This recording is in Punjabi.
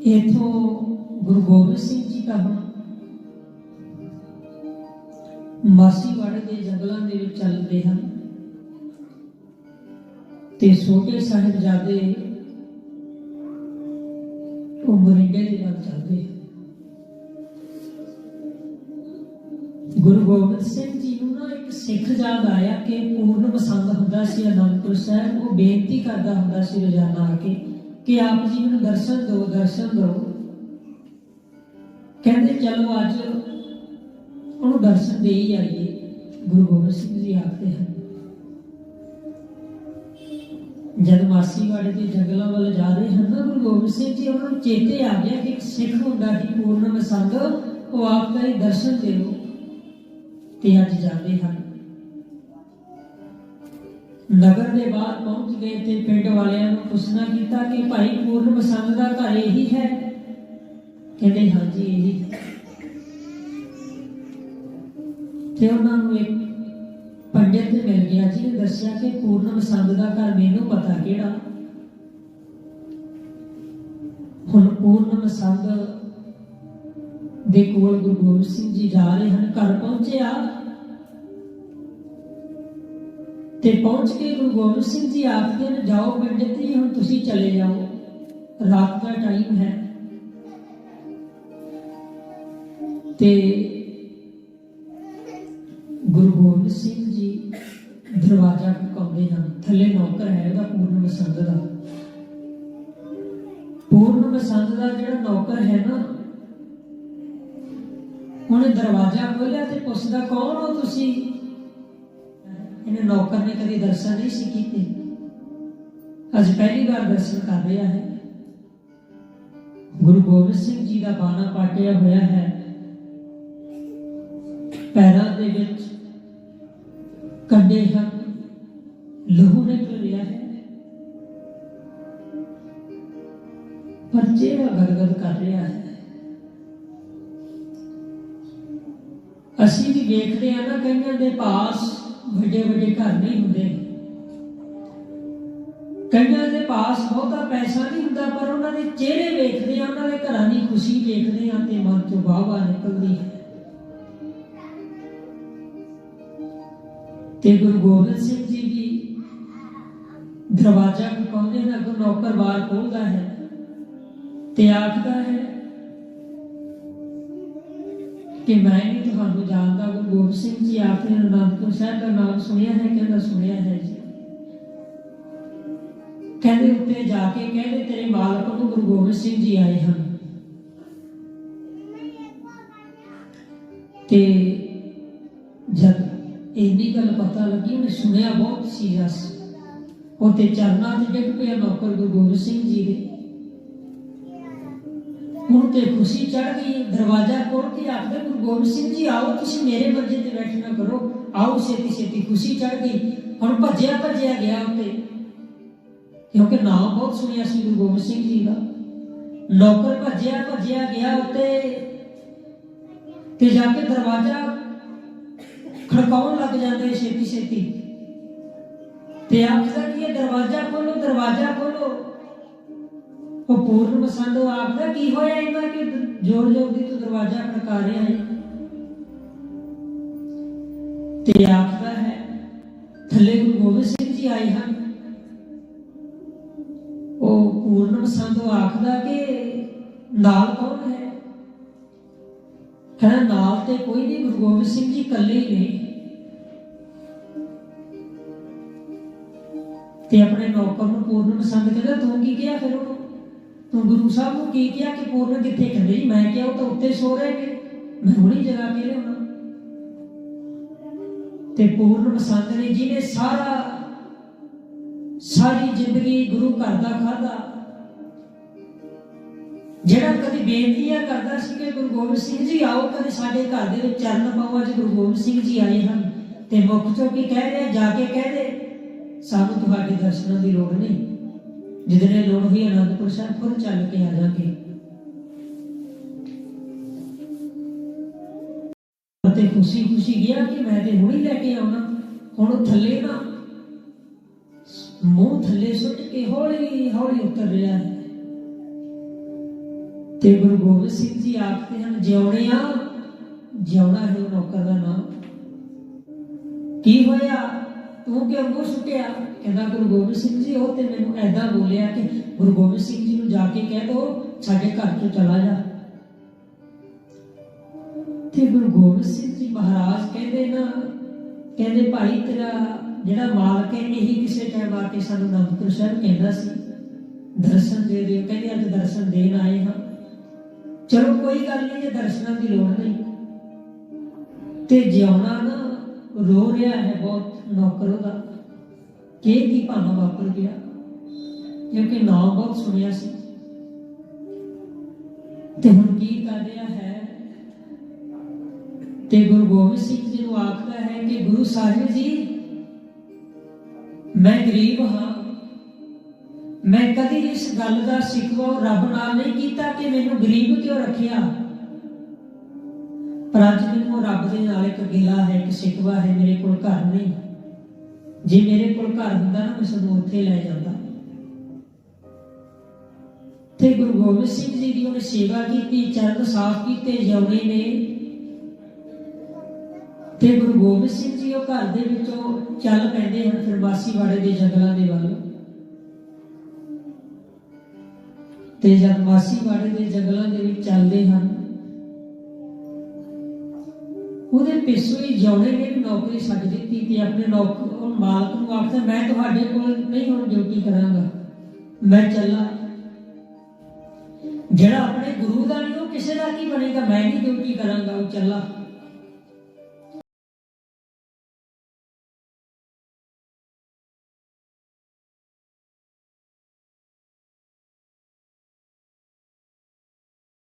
ਇਥੋਂ ਗੁਰੂ ਗੋਬਿੰਦ ਸਿੰਘ ਜੀ ਦਾ ਹੁਣ ਮਾਸੀਵਾੜੇ ਦੇ ਜੰਗਲਾਂ ਦੇ ਵਿੱਚ ਚੱਲਦੇ ਹਨ ਤੇ ਛੋਟੇ ਸਾਹਿਬਜ਼ਾਦੇ ਉਹ ਮਰਿੰਡੇ ਦੇ ਵੱਲ ਚੱਲਦੇ ਗੁਰੂ ਗੋਬਿੰਦ ਸਿੰਘ ਜੀ ਨੂੰ ਨਾ ਇੱਕ ਸਿੱਖ ਯਾਦ ਆਇਆ ਕਿ ਪੂਰਨ ਪਸੰਦ ਹੁੰਦਾ ਸੀ ਅਨੰਦਪੁਰ ਸਾਹਿਬ, ਉਹ ਬੇਨਤੀ ਕਰਦਾ ਹੁੰਦਾ ਸੀ ਰੋਜ਼ਾਨਾ ਆ ਕੇ ਕਿ ਆਪ ਜੀ ਨੂੰ ਦਰਸ਼ਨ ਦਿਓ ਦਰਸ਼ਨ ਦਿਓ। ਕਹਿੰਦੇ, ਚਲੋ ਅੱਜ ਉਹਨੂੰ ਦਰਸ਼ਨ ਦੇ ਹੀ ਆਈਏ। ਗੁਰੂ ਗੋਬਿੰਦ ਸਿੰਘ ਜੀ ਆਖਦੇ ਹਨ। ਜਦ ਮਾਸੀਵਾੜੇ ਦੇ ਜੰਗਲਾਂ ਵੱਲ ਜਾ ਰਹੇ ਹਨ ਨਾ ਗੁਰੂ ਗੋਬਿੰਦ ਸਿੰਘ ਜੀ, ਉਹਨਾਂ ਨੂੰ ਚੇਤੇ ਆ ਗਿਆ ਕਿ ਇੱਕ ਸਿੱਖ ਹੁੰਦਾ ਸੀ, ਪੂਰਨ ਪਸੰਦ ਉਹ ਆਪ ਦਾ ਹੀ ਦਰਸ਼ਨ ਦਿਓ ਤੇ ਅੱਜ ਜਾਂਦੇ ਹਨ। ਨਗਰ ਦੇ ਬਾਹਰ ਪਹੁੰਚ ਗਏ ਤੇ ਪਿੰਡ ਵਾਲਿਆਂ ਨੂੰ ਪੁੱਛਣਾ ਕੀਤਾ ਕਿ ਭਾਈ ਪੂਰਨ ਪਸੰਦ ਦਾ ਘਰ ਇਹੀ ਹੈ? ਕਹਿੰਦੇ, ਹਾਂਜੀ, ਇਹੀ ਤੇ ਉਹਨਾਂ ਨੂੰ ਇੱਕ ਪੰਡਿਤ ਮਿਲ ਗਿਆ ਜੀ ਨੇ ਦੱਸਿਆ ਕਿ ਪੂਰਨ ਪਸੰਦ ਦਾ ਘਰ ਮੈਨੂੰ ਪਤਾ ਕਿਹੜਾ। ਹੁਣ ਪੂਰਨ ਪਸੰਦ ਦੇ ਕੋਲ ਗੁਰੂ ਗੋਬਿੰਦ ਸਿੰਘ ਜੀ ਜਾ ਰਹੇ ਹਨ, ਘਰ ਪਹੁੰਚਿਆ ਤੇ ਪਹੁੰਚ ਕੇ ਗੁਰੂ ਗੋਬਿੰਦ ਸਿੰਘ ਜੀ ਆਖਦੇ ਨੇ ਜਾਓ ਪੰਡਿਤ ਜੀ, ਹੁਣ ਤੁਸੀਂ ਚਲੇ ਜਾਓ। ਰਾਤ ਦਾ ਟਾਈਮ ਹੈ। ਤੇ ਗੁਰੂ ਗੋਬਿੰਦ ਸਿੰਘ ਜੀ ਦਰਵਾਜ਼ਾ ਖੜਕਾਉਂਦੇ ਹਨ। ਥੱਲੇ ਨੌਕਰ ਹੈ, ਉਹਦਾ ਪੂਰਨ ਬਸੰਤ ਦਾ। ਪੂਰਨ ਬਸੰਤ ਦਾ ਜਿਹੜਾ ਨੌਕਰ ਹੈ ਨਾ, ਉਹਨੇ ਦਰਵਾਜ਼ਾ ਖੋਲ੍ਹਿਆ ਤੇ ਪੁੱਛਦਾ, ਕੌਣ ਹੋ ਤੁਸੀਂ? ਇਹਨੇ ਨੌਕਰ ਨੇ ਕਦੀ ਦਰਸ਼ਨ ਨਹੀਂ ਸੀ ਕੀਤੇ। ਅੱਜ ਪਹਿਲੀ ਵਾਰ ਦਰਸ਼ਨ ਕਰ ਰਿਹਾ ਹੈ। ਗੁਰੂ ਗੋਬਿੰਦ ਸਿੰਘ ਜੀ ਦਾ ਬਾਣਾ ਪਾਟਿਆ ਹੋਇਆ ਹੈ। ਪੈਰਾਂ ਦੇ ਵਿੱਚ ਕੰਡੇ ਹਨ। ਲਹੂ ਨਿਕਲ ਰਿਹਾ ਹੈ। ਪਰ ਚਿਹਰਾ ਗਦਗਦ ਕਰ ਰਿਹਾ ਹੈ। ਅਸੀਂ ਵੀ ਵੇਖਦੇ ਆ ਨਾ ਕਈਆਂ ਦੇ ਪਾਸ ਵੱਡੇ ਵੱਡੇ ਘਰ ਨਹੀਂ ਹੁੰਦੇ। ਕਈਆਂ ਦੇ ਪਾਸ ਬਹੁਤਾ ਪੈਸਾ ਨਹੀਂ ਹੁੰਦਾ, ਪਰ ਉਹਨਾਂ ਦੇ ਚਿਹਰੇ ਵੇਖਦੇ ਆ, ਉਹਨਾਂ ਦੇ ਘਰਾਂ ਦੀ ਖੁਸ਼ੀ ਵੇਖਦੇ ਆ ਤੇ ਮਨ ਚੋਂ ਵਾਹ ਨਿਕਲਦੀ ਹੈ। ਤੇ ਗੁਰੂ ਗੋਬਿੰਦ ਸਿੰਘ ਜੀ ਵੀ ਦਰਵਾਜ਼ਾ ਖੋਲ੍ਹਦੇ ਨੇ ਨੌਕਰ ਬਾਹਰ ਖੋਲਦਾ ਹੈ ਤੇ ਆਖਦਾ ਹੈ ਕਿ ਮੈਂ ਵੀ ਤੁਹਾਨੂੰ ਜਾਣਦਾ ਗੁਰੂ ਗੋਬਿੰਦ ਸਿੰਘ ਜੀ ਆਖਦੇ ਨੇ ਅਨੰਦਪੁਰ ਸਾਹਿਬ ਦਾ ਨਾਮ ਸੁਣਿਆ ਹੈ, ਕਹਿੰਦਾ ਸੁਣਿਆ ਹੈ ਜੀ। ਕਹਿੰਦੇ ਉੱਤੇ ਜਾ ਕੇ ਕਹਿੰਦੇ, ਤੇਰੇ ਮਾਲਕ ਨੂੰ ਗੁਰੂ ਗੋਬਿੰਦ ਸਿੰਘ ਜੀ ਆਏ ਹਨ। ਤੇ ਜਦ ਇੰਨੀ ਗੱਲ ਪਤਾ ਲੱਗੀ, ਉਹਨੇ ਸੁਣਿਆ ਬਹੁਤ ਸੀ ਜਸ ਉਹ ਚਰਨਾਂ ਤੇ ਡਿੱਗ ਪਿਆ ਨੌਕਰ ਗੁਰੂ ਗੋਬਿੰਦ ਸਿੰਘ ਜੀ ਦੇ। ਹੁਣ ਤੇ ਖੁਸ਼ੀ ਚੜ ਗਈ, ਦਰਵਾਜ਼ਾ ਖੋਲ ਕੇ ਆਖਦੇ, ਗੁਰੂ ਗੋਬਿੰਦ ਸਿੰਘ ਜੀ, ਆਓ, ਤੁਸੀਂ ਮੇਰੇ ਮੰਜੇ ਤੇ ਬੈਠਣਾ ਕਰੋ। ਆਓ ਛੇਤੀ ਛੇਤੀ ਖੁਸ਼ੀ ਚੜ ਗਈ। ਹੁਣ ਭੱਜਿਆ ਭੱਜਿਆ ਗਿਆ ਉੱਤੇ। ਕਿਉਂਕਿ ਨਾਮ ਬਹੁਤ ਸੁਣਿਆ ਸੀ ਗੁਰੂ ਗੋਬਿੰਦ ਸਿੰਘ ਜੀ ਦਾ। ਨੌਕਰ ਭੱਜਿਆ ਭੱਜਿਆ ਗਿਆ ਉੱਤੇ। ਤੇ ਜਾ ਕੇ ਦਰਵਾਜ਼ਾ ਖੜਕਾਉਣ ਲੱਗ ਜਾਂਦੇ ਛੇਤੀ ਛੇਤੀ ਤੇ ਆਖਦਾ ਕਿ ਇਹ ਦਰਵਾਜ਼ਾ ਖੋਲੋ ਦਰਵਾਜ਼ਾ ਖੋਲੋ ਉਹ ਪੂਰਨ ਪਸੰਦ ਆਖਦਾ ਕੀ ਹੋਇਆ ਇਹਨਾਂ ਕਿ ਜੋਰ ਜੋਰ ਦੀ ਤੂੰ ਦਰਵਾਜ਼ਾ ਖੜਕਾ ਰਿਹਾ ਹੈ? ਤੇ ਆਖਦਾ ਹੈ, ਥੱਲੇ ਗੁਰੂ ਗੋਬਿੰਦ ਸਿੰਘ ਜੀ ਆਏ ਹਨ। ਉਹ ਪੂਰਨ ਪਸੰਦ ਆਖਦਾ ਕਿ ਨਾਲ ਕੌਣ ਹੈ? ਕਹਿੰਦਾ, ਨਾਲ ਤੇ ਕੋਈ ਨਹੀਂ, ਗੁਰੂ ਗੋਬਿੰਦ ਸਿੰਘ ਜੀ ਇਕੱਲੇ ਹੀ ਨੇ। ਤੇ ਆਪਣੇ ਨੌਕਰ ਨੂੰ ਪੂਰਨ ਪਸੰਦ ਕਹਿੰਦਾ, ਤੂੰ ਕੀ ਕਿਹਾ ਫਿਰ ਉਹਨੂੰ? ਤੂੰ ਗੁਰੂ ਸਾਹਿਬ ਨੂੰ ਕੀ ਕਿਹਾ ਕਿ ਪੂਰਨ ਕਿੱਥੇ ਕਹਿੰਦੇ ਜੀ? ਮੈਂ ਕਿਹਾ ਉਹ ਤਾਂ ਉੱਤੇ ਸੋ ਰਹੇ ਨੇ ਮੈਂ ਹੁਣੀ ਜਗਾ ਕੇ ਲਿਆਉਣਾ। ਤੇ ਪੂਰਨ ਬਸੰਤ ਨੇ ਜਿਹਨੇ ਸਾਰਾ ਸਾਰੀ ਜ਼ਿੰਦਗੀ ਗੁਰੂ ਘਰ ਦਾ ਖਾਦਾ ਜਿਹੜਾ ਕਦੀ ਬੇਨਤੀਆਂ ਕਰਦਾ ਸੀ ਕਿ ਗੁਰੂ ਗੋਬਿੰਦ ਸਿੰਘ ਜੀ ਆਓ, ਕਦੇ ਸਾਡੇ ਘਰ ਦੇ ਵਿੱਚ ਚਰਨ ਪਾਓ, ਅੱਜ ਗੁਰੂ ਗੋਬਿੰਦ ਸਿੰਘ ਜੀ ਆਏ ਹਨ। ਤੇ ਮੁੱਖ ਚੋਂ ਕੀ ਕਹਿ ਰਿਹਾ, ਜਾ ਕੇ ਕਹਿ ਦੇ, ਸਾਨੂੰ ਤੁਹਾਡੇ ਦਰਸ਼ਨਾਂ ਦੀ ਲੋੜ ਨਹੀਂ। ਜਿਦਨੇ ਲੋੜ ਹੋਈ ਅਨੰਦਪੁਰ ਸਾਹਿਬ, ਖੁਦ ਚੱਲ ਕੇ ਆ ਜਾਗੇ। ਅਤੇ ਖੁਸ਼ੀ ਖੁਸ਼ੀ ਗਿਆ ਕਿ ਮੈਂ ਤੇ ਹੁਣੀ ਲੈ ਕੇ ਆਉਣਾ। ਹੁਣ ਥੱਲੇ ਨਾ, ਮੂੰਹ ਥੱਲੇ ਸੁੱਟ ਕੇ ਹੌਲੀ ਹੌਲੀ ਉਤਰ ਰਿਹਾ ਹੈ। ਤੇ ਗੁਰੂ ਗੋਬਿੰਦ ਸਿੰਘ ਜੀ ਆਖਦੇ ਹਨ, ਜਿਉਣੇ ਆ, ਜਿਉਣਾ ਹੈ ਉਹ ਨੌਕਰ ਦਾ ਨਾਮ। ਕੀ ਹੋਇਆ? ਤੂੰ ਕਿਉਂ ਮੂੰਹ ਸੁੱਟਿਆ, ਕਹਿੰਦਾ ਗੁਰੂ ਗੋਬਿੰਦ ਸਿੰਘ ਜੀ, ਉਹ ਤੇ ਮੈਨੂੰ ਐਦਾਂ ਬੋਲਿਆ ਕਿ ਗੁਰੂ ਗੋਬਿੰਦ ਸਿੰਘ ਜੀ ਨੂੰ ਜਾ ਕੇ ਕਹਿ ਦੋ, ਸਾਡੇ ਘਰ ਤੋਂ ਚਲਾ ਜਾ। ਤੇ ਗੁਰੂ ਗੋਬਿੰਦ ਸਿੰਘ ਜੀ ਮਹਾਰਾਜ ਕਹਿੰਦੇ ਨਾ, ਕਹਿੰਦੇ ਭਾਈ ਤੇਰਾ ਜਿਹੜਾ ਮਾਲਕ ਹੈ, ਇਹੀ ਕਿਸੇ ਟਾਈਮ ਆ ਕੇ ਸਾਨੂੰ ਅਨੰਦਪੁਰ ਸਾਹਿਬ ਕਹਿੰਦਾ ਸੀ। ਦਰਸ਼ਨ ਦੇ ਦਿਓ, ਕਹਿੰਦੇ ਅੱਜ ਦਰਸ਼ਨ ਦੇਣ ਆਏ ਹਾਂ। ਚਲੋ ਕੋਈ ਗੱਲ ਨਹੀਂ ਜੇ ਦਰਸ਼ਨਾਂ ਦੀ ਲੋੜ ਨਹੀਂ। ਤੇ ਜਿਉਣਾ ਨਾ ਰੋ ਰਿਹਾ ਹੈ ਬਹੁਤ, ਨੌਕਰ ਉਹਦਾ। ਕਿ ਕੀ ਭਾਣਾ ਵਾਪਰ ਗਿਆ? ਕਿਉਂਕਿ ਨਾਮ ਬਹੁਤ ਸੁਣਿਆ ਸੀ। ਤੇ ਹੁਣ ਕੀ ਕਰ ਰਿਹਾ ਹੈ? ਤੇ ਗੁਰੂ ਗੋਬਿੰਦ ਸਿੰਘ ਜੀ ਨੂੰ ਆਖਦਾ ਹੈ ਕਿ ਗੁਰੂ ਸਾਹਿਬ ਜੀ, ਮੈਂ ਗਰੀਬ ਹਾਂ। ਮੈਂ ਕਦੀ ਇਸ ਗੱਲ ਦਾ ਸਿਕਵਾ ਰੱਬ ਨਾਲ ਨਹੀਂ ਕੀਤਾ ਕਿ ਮੈਨੂੰ ਗਰੀਬ ਕਿਉਂ ਰੱਖਿਆ? ਪਰ ਅੱਜ ਮੈਨੂੰ ਰੱਬ ਦੇ ਨਾਲ ਇੱਕ ਗਿਲਾ ਹੈ, ਇੱਕ ਸਿਕਵਾ ਹੈ, ਮੇਰੇ ਕੋਲ ਘਰ ਨਹੀਂ। ਜੇ ਮੇਰੇ ਕੋਲ ਘਰ ਹੁੰਦਾ ਨਾ, ਮੈਂ ਸਾਨੂੰ ਉੱਥੇ ਲੈ ਜਾਂਦਾ। ਤੇ ਗੁਰੂ ਗੋਬਿੰਦ ਸਿੰਘ ਜੀ ਦੀ ਉਹਨੇ ਸੇਵਾ ਕੀਤੀ, ਚਰਨ ਸਾਫ਼ ਕੀਤੇ ਜਉਣੇ ਨੇ। ਤੇ ਗੁਰੂ ਗੋਬਿੰਦ ਸਿੰਘ ਜੀ ਉਹ ਘਰ ਦੇ ਵਿੱਚੋਂ ਚੱਲ ਪੈਂਦੇ ਹਨ, ਫਿਰ ਵਾੜੇ ਦੇ ਜੰਗਲਾਂ ਦੇ ਵੱਲ। ਤੇ ਜਦ ਵਾੜੇ ਦੇ ਜੰਗਲਾਂ ਦੇ ਵਿੱਚ ਚੱਲਦੇ ਹਨ ਉਹਦੇ ਪਿੱਛੋਂ ਹੀ ਜੌਣੇ ਨੇ ਨੌਕਰੀ ਛੱਡ ਦਿੱਤੀ ਤੇ ਆਪਣੇ ਨੌਕਰ ਮਾਲਕ ਨੂੰ ਆਖਦਾ, ਮੈਂ ਤੁਹਾਡੇ ਕੋਲ ਨਹੀਂ ਹੁਣ ਡਿਊਟੀ ਕਰਾਂਗਾ। ਮੈਂ ਚੱਲਾਂ। ਜਿਹੜਾ ਆਪਣੇ ਗੁਰੂ ਦਾ ਨਹੀਂ, ਉਹ ਕਿਸੇ ਦਾ ਕੀ ਬਣੇਗਾ? ਮੈਂ ਨਹੀਂ ਡਿਊਟੀ ਕਰਾਂਗਾ, ਉਹ ਚੱਲਾ।